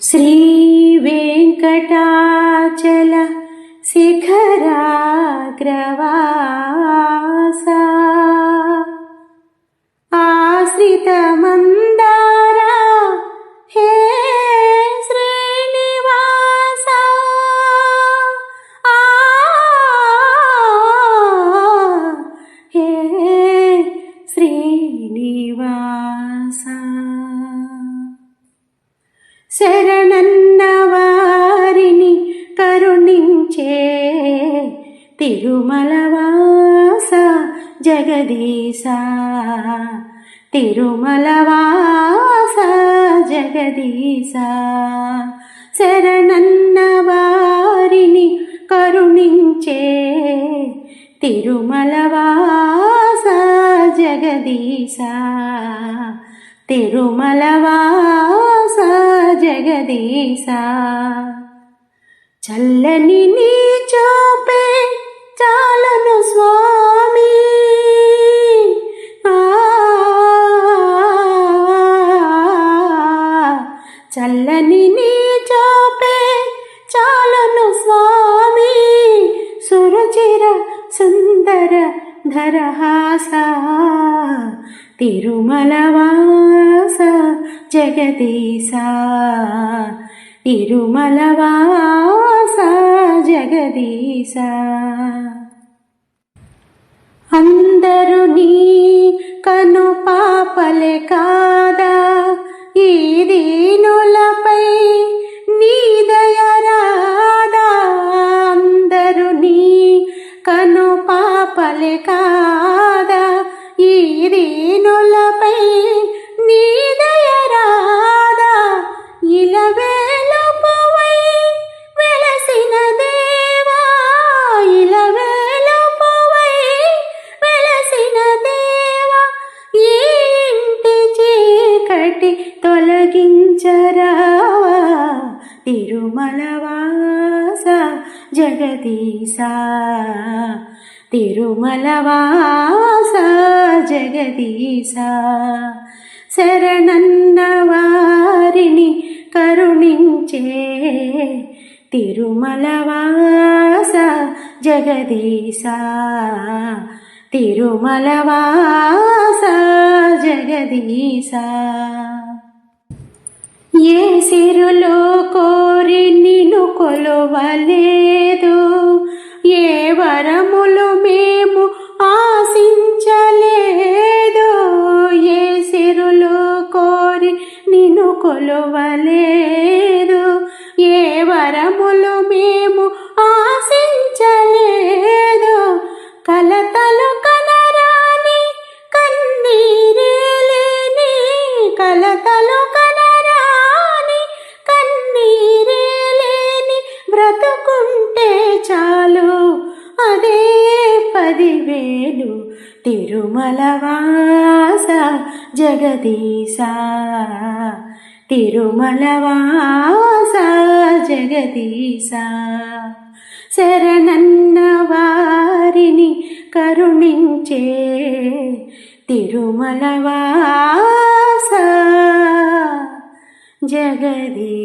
श्रीवेङ्कटाचल शिखराग्रवासा आश्रितमन्दारा శరణన్న వారిని కరుణించే తిరుమలవాస జగదీశ. తిరుమలవాస జగదీశ. శరణన్న వారిని కరుణించే తిరుమలవాస జగదీశ. తిరుమలవా జగదీశ చల్లని నీ చూపే చాలను స్వామి. చల్లని నీ చూపే చాలను స్వామి. సురుచిర సుందర ధరహాస. తిరుమలవా జగదీశ తిరుమలవాస జగదీశ. అందరూ నీ కను పాపలే కాదా ఈ దీనులపై చీకటి తొలగించరావా? తిరుమలవాస జగదీశ. తిరుమలవాస జగదీశ. శరణన్న వారిని కరుణించే తిరుమలవాస జగదీశ. తిరుమలవాస జగదీశ. ఏ సిరులో కోరి నిను కొలవలేదు ఏ వరములు మేము ఆశించలేదు ఏ సిరులో కోరి నిను కొలవలేదు ఏ వరములు మేము ఆశించలేదు. కలతలు బ్రతకుంటే చాలు. అదే పదివేలు తిరుమలవాస జగదీశ. తిరుమలవాస జగదీశ. శరణన్న వారిని కరుణించే తిరుమలవాస జగదీ